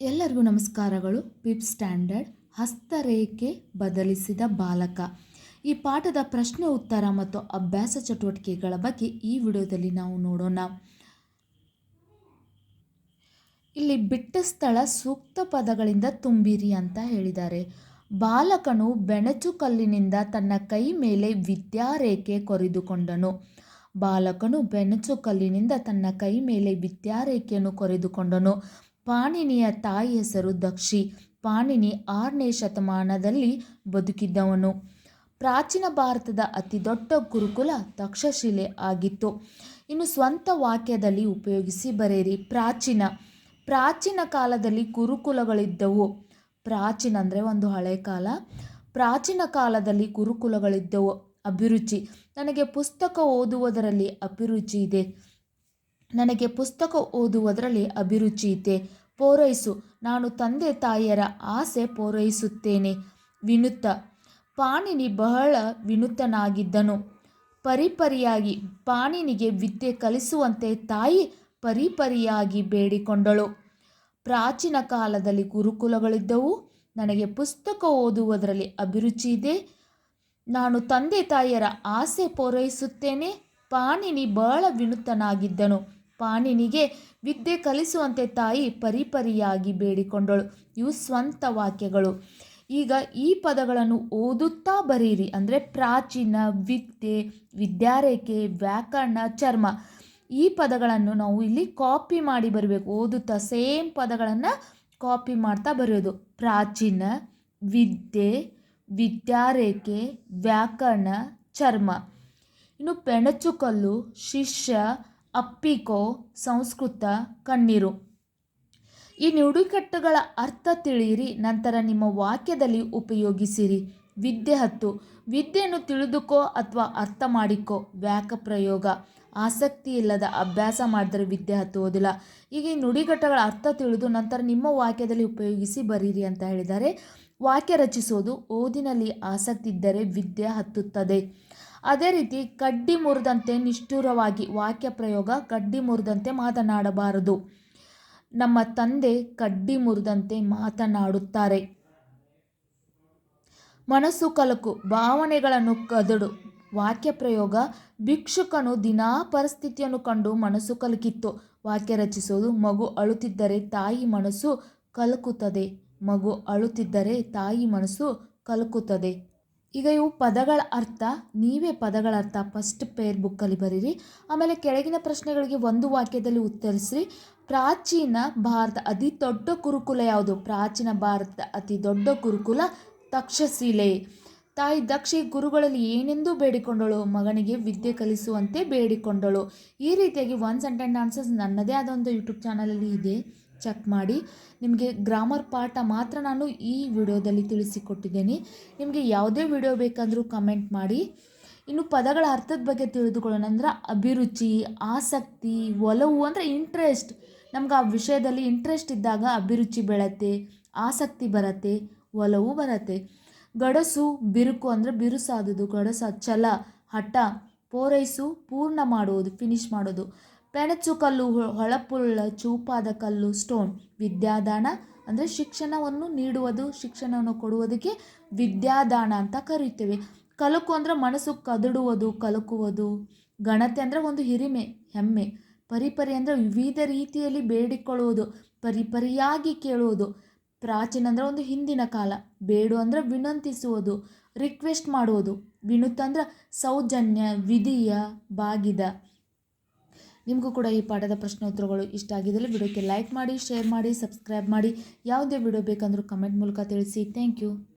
ಎಲ್ಲರಿಗೂ ನಮಸ್ಕಾರಗಳು. Pip standard ಹಸ್ತರೇಖೆ ಬದಲಿಸಿದ ಬಾಲಕ. ಈ ಪಾಠದ ಪ್ರಶ್ನೆ, ಉತ್ತರ ಮತ್ತು ಅಭ್ಯಾಸ ಚಟುವಟಿಕೆಗಳ ಬಗ್ಗೆ ಈ ವಿಡಿಯೋದಲ್ಲಿ ನಾವು ನೋಡೋಣ. ಇಲ್ಲಿ ಬಿಟ್ಟ ಸ್ಥಳ ಸೂಕ್ತ ಪದಗಳಿಂದ ತುಂಬಿರಿ ಅಂತ ಹೇಳಿದ್ದಾರೆ. ಬಾಲಕನು ಬೆಣಚು ಕಲ್ಲಿನಿಂದ ತನ್ನ ಕೈ ಮೇಲೆ ವಿದ್ಯಾರೇಖೆ ಕೊರೆದುಕೊಂಡನು. ಬಾಲಕನು ಬೆಣಚು ಕಲ್ಲಿನಿಂದ ತನ್ನ ಕೈ ಮೇಲೆ ವಿದ್ಯಾರೇಖೆಯನ್ನು ಕೊರೆದುಕೊಂಡನು. ಪಾಣಿನಿಯ ತಾಯಿ ಹೆಸರು ದಕ್ಷಿ. ಪಾಣಿನಿ ಆರನೇ ಶತಮಾನದಲ್ಲಿ ಬದುಕಿದ್ದವನು. ಪ್ರಾಚೀನ ಭಾರತದ ಅತಿ ದೊಡ್ಡ ಗುರುಕುಲ ತಕ್ಷಶಿಲೆ ಆಗಿತ್ತು. ಇನ್ನು ಸ್ವಂತ ವಾಕ್ಯದಲ್ಲಿ ಉಪಯೋಗಿಸಿ ಬರೆಯಿರಿ. ಪ್ರಾಚೀನ. ಪ್ರಾಚೀನ ಕಾಲದಲ್ಲಿ ಗುರುಕುಲಗಳಿದ್ದವು. ಪ್ರಾಚೀನ ಅಂದರೆ ಒಂದು ಹಳೆ ಕಾಲ. ಪ್ರಾಚೀನ ಕಾಲದಲ್ಲಿ ಗುರುಕುಲಗಳಿದ್ದವು. ಅಭಿರುಚಿ. ನನಗೆ ಪುಸ್ತಕ ಓದುವುದರಲ್ಲಿ ಅಭಿರುಚಿ ಇದೆ. ನನಗೆ ಪುಸ್ತಕ ಓದುವುದರಲ್ಲಿ ಅಭಿರುಚಿ ಇದೆ. ಪೂರೈಸು. ನಾನು ತಂದೆ ತಾಯಿಯರ ಆಸೆ ಪೂರೈಸುತ್ತೇನೆ. ವಿನುತ್ತ ಪಾಣಿನಿ ಬಹಳ ವಿನುತ್ತನಾಗಿದ್ದನು ಪರಿಪರಿಯಾಗಿ ಪಾಣಿನಿಗೆ ವಿದ್ಯೆ ಕಲಿಸುವಂತೆ ತಾಯಿ ಪರಿಪರಿಯಾಗಿ ಬೇಡಿಕೊಂಡಳು. ಪ್ರಾಚೀನ ಕಾಲದಲ್ಲಿ ಗುರುಕುಲಗಳಿದ್ದವು. ನನಗೆ ಪುಸ್ತಕ ಓದುವುದರಲ್ಲಿ ಅಭಿರುಚಿ ಇದೆ. ನಾನು ತಂದೆ ತಾಯಿಯರ ಆಸೆ ಪೂರೈಸುತ್ತೇನೆ. ಪಾಣಿನಿ ಬಹಳ ವಿನುತ್ತನಾಗಿದ್ದನು ಪಾಣಿನಿಗೆ ವಿದ್ಯೆ ಕಲಿಸುವಂತೆ ತಾಯಿ ಪರಿಪರಿಯಾಗಿ ಬೇಡಿಕೊಂಡಳು. ಇವು ಸ್ವಂತ ವಾಕ್ಯಗಳು. ಈಗ ಈ ಪದಗಳನ್ನು ಓದುತ್ತಾ ಬರೀರಿ. ಅಂದರೆ ಪ್ರಾಚೀನ ವಿದ್ಯೆ, ವಿದ್ಯಾರೇಖೆ, ವ್ಯಾಕರಣ, ಚರ್ಮ. ಈ ಪದಗಳನ್ನು ನಾವು ಇಲ್ಲಿ ಕಾಪಿ ಮಾಡಿ ಬರಬೇಕು. ಓದುತ್ತಾ ಸೇಮ್ ಪದಗಳನ್ನು ಕಾಪಿ ಮಾಡ್ತಾ ಬರೆಯೋದು. ಪ್ರಾಚೀನ ವಿದ್ಯೆ, ವಿದ್ಯಾರೇಖೆ, ವ್ಯಾಕರಣ, ಚರ್ಮ. ಇನ್ನು ಪೆಣಚುಕಲ್ಲು, ಶಿಷ್ಯ ಅಪ್ಪಿಕೋ ಸಂಸ್ಕೃತ ಕಣ್ಣೀರು. ಈ ನುಡಿಕಟ್ಟುಗಳ ಅರ್ಥ ತಿಳಿಯಿರಿ, ನಂತರ ನಿಮ್ಮ ವಾಕ್ಯದಲ್ಲಿ ಉಪಯೋಗಿಸಿರಿ. ವಿದ್ಯೆ ಹತ್ತು. ವಿದ್ಯೆಯನ್ನು ತಿಳಿದುಕೋ ಅಥವಾ ಅರ್ಥ ಮಾಡಿಕೋ, ವ್ಯಾಕ ಪ್ರಯೋಗ. ಆಸಕ್ತಿ ಇಲ್ಲದ ಅಭ್ಯಾಸ ಮಾಡಿದರೆ ವಿದ್ಯೆ ಹತ್ತುವುದಿಲ್ಲ ಈಗ ಈ ನುಡಿಗಟ್ಟಗಳ ಅರ್ಥ ತಿಳಿದು ನಂತರ ನಿಮ್ಮ ವಾಕ್ಯದಲ್ಲಿ ಉಪಯೋಗಿಸಿ ಬರೀರಿ ಅಂತ ಹೇಳಿದ್ದಾರೆ. ವಾಕ್ಯ ರಚಿಸೋದು ಓದಿನಲ್ಲಿ ಆಸಕ್ತಿ ಇದ್ದರೆ ವಿದ್ಯೆ ಹತ್ತುತ್ತದೆ. ಅದೇ ರೀತಿ ಕಡ್ಡಿ ಮುರಿದಂತೆ ನಿಷ್ಠುರವಾಗಿ ವಾಕ್ಯ ಪ್ರಯೋಗ, ಕಡ್ಡಿ ಮುರಿದಂತೆ ಮಾತನಾಡಬಾರದು. ನಮ್ಮ ತಂದೆ ಕಡ್ಡಿ ಮುರಿದಂತೆ ಮಾತನಾಡುತ್ತಾರೆ. ಮನಸ್ಸು ಕಲಕು, ಭಾವನೆಗಳನ್ನು ಕದಡು. ವಾಕ್ಯ ಪ್ರಯೋಗ, ಭಿಕ್ಷುಕನು ದಿನಾ ಪರಿಸ್ಥಿತಿಯನ್ನು ಕಂಡು ಮನಸ್ಸು ಕಲಕಿತ್ತು. ವಾಕ್ಯ ರಚಿಸೋದು ಮಗು ಅಳುತ್ತಿದ್ದರೆ ತಾಯಿ ಮನಸ್ಸು ಕಲಕುತ್ತದೆ. ಮಗು ಅಳುತ್ತಿದ್ದರೆ ತಾಯಿ ಮನಸ್ಸು ಕಲಕುತ್ತದೆ. ಈಗ ಇವು ಪದಗಳ ಅರ್ಥ, ನೀವೇ ಪದಗಳ ಅರ್ಥ. ಫಸ್ಟ್ ಪೇರ್ ಬುಕ್ಕಲ್ಲಿ ಬರೀರಿ. ಆಮೇಲೆ ಕೆಳಗಿನ ಪ್ರಶ್ನೆಗಳಿಗೆ ಒಂದು ವಾಕ್ಯದಲ್ಲಿ ಉತ್ತರಿಸಿ ಪ್ರಾಚೀನ ಭಾರತ, ಅತಿ ದೊಡ್ಡ ಗುರುಕುಲ ಯಾವುದು? ಪ್ರಾಚೀನ ಭಾರತ, ಅತಿ ದೊಡ್ಡ ಗುರುಕುಲ ತಕ್ಷಶಿಲೆ. ತಾಯಿ ದಕ್ಷಿ ಗುರುಗಳಲ್ಲಿ ಏನೆಂದು ಬೇಡಿಕೊಂಡಳು? ಮಗನಿಗೆ ವಿದ್ಯೆ ಕಲಿಸುವಂತೆ ಬೇಡಿಕೊಂಡಳು. ಈ ರೀತಿಯಾಗಿ ಒನ್ ಸೆಂಟೆಂಟ್ ಆನ್ಸರ್ಸ್ ನನ್ನದೇ ಆದ ಒಂದು ಯೂಟ್ಯೂಬ್ ಚಾನಲಲ್ಲಿ ಇದೆ. ಚೆಕ್ ಮಾಡಿ. ನಿಮಗೆ ಗ್ರಾಮರ್ ಪಾಠ ಮಾತ್ರ ನಾನು ಈ ವಿಡಿಯೋದಲ್ಲಿ ತಿಳಿಸಿಕೊಟ್ಟಿದ್ದೇನೆ. ನಿಮಗೆ ಯಾವುದೇ ವಿಡಿಯೋ ಬೇಕಂದರೂ ಕಮೆಂಟ್ ಮಾಡಿ. ಇನ್ನು ಪದಗಳ ಅರ್ಥದ ಬಗ್ಗೆ ತಿಳಿದುಕೊಳ್ಳೋಣ ಅಂದ್ರೆ ಅಭಿರುಚಿ, ಆಸಕ್ತಿ, ಒಲವು ಅಂದರೆ ಇಂಟ್ರೆಸ್ಟ್ ನಮ್ಗೆ ಆ ವಿಷಯದಲ್ಲಿ ಇಂಟ್ರೆಸ್ಟ್ ಇದ್ದಾಗ ಅಭಿರುಚಿ ಬೆಳತ್ತೆ, ಆಸಕ್ತಿ ಬರತ್ತೆ, ಒಲವು ಬರತ್ತೆ. ಗಡಸು, ಬಿರುಕು ಅಂದರೆ ಬಿರುಸಾದುದು ಗಡಸ, ಛಲ, ಹಠ, ಪೂರೈಸು, ಪೂರ್ಣ ಮಾಡುವುದು ಫಿನಿಶ್ ಮಾಡೋದು ಪೆಣಚು ಕಲ್ಲು ಹೊಳಪುಳ್ಳ, ಚೂಪಾದ ಕಲ್ಲು, ಸ್ಟೋನ್. ವಿದ್ಯಾದಾನ ಅಂದರೆ ಶಿಕ್ಷಣವನ್ನು ನೀಡುವುದು, ಶಿಕ್ಷಣವನ್ನು ಕೊಡುವುದಕ್ಕೆ ವಿದ್ಯಾದಾನ ಅಂತ ಕರೀತೇವೆ. ಕಲುಕು ಅಂದರೆ ಮನಸ್ಸು ಕದಡುವುದು, ಕಲಕುವುದು. ಗಣತೆ ಅಂದರೆ ಒಂದು ಹಿರಿಮೆ, ಹೆಮ್ಮೆ. ಪರಿಪರಿ ಅಂದರೆ ವಿವಿಧ ರೀತಿಯಲ್ಲಿ ಬೇಡಿಕೊಳ್ಳುವುದು, ಪರಿಪರಿಯಾಗಿ ಕೇಳುವುದು. ಪ್ರಾಚೀನ ಅಂದರೆ ಒಂದು ಹಿಂದಿನ ಕಾಲ. ಬೇಡು ಅಂದರೆ ವಿನಂತಿಸುವುದು ರಿಕ್ವೆಸ್ಟ್ ಮಾಡುವುದು. ವಿನುತ್ ಅಂದ್ರೆ ಸೌಜನ್ಯ, ವಿಧಿಯ, ಬಾಗಿದ. ನಿಮಗೂ ಕೂಡ ಈ ಪಾಠದ ಪ್ರಶ್ನೋತ್ತರಗಳು ಇಷ್ಟ ಆಗಿದ್ದಲ್ಲಿ ವಿಡಿಯೋಕ್ಕೆ ಲೈಕ್ ಮಾಡಿ ಶೇರ್ ಮಾಡಿ ಸಬ್ಸ್ಕ್ರೈಬ್ ಮಾಡಿ. ಯಾವುದೇ ವಿಡಿಯೋ ಬೇಕಂದ್ರೂ ಕಮೆಂಟ್ ಮೂಲಕ ತಿಳಿಸಿ. Thank you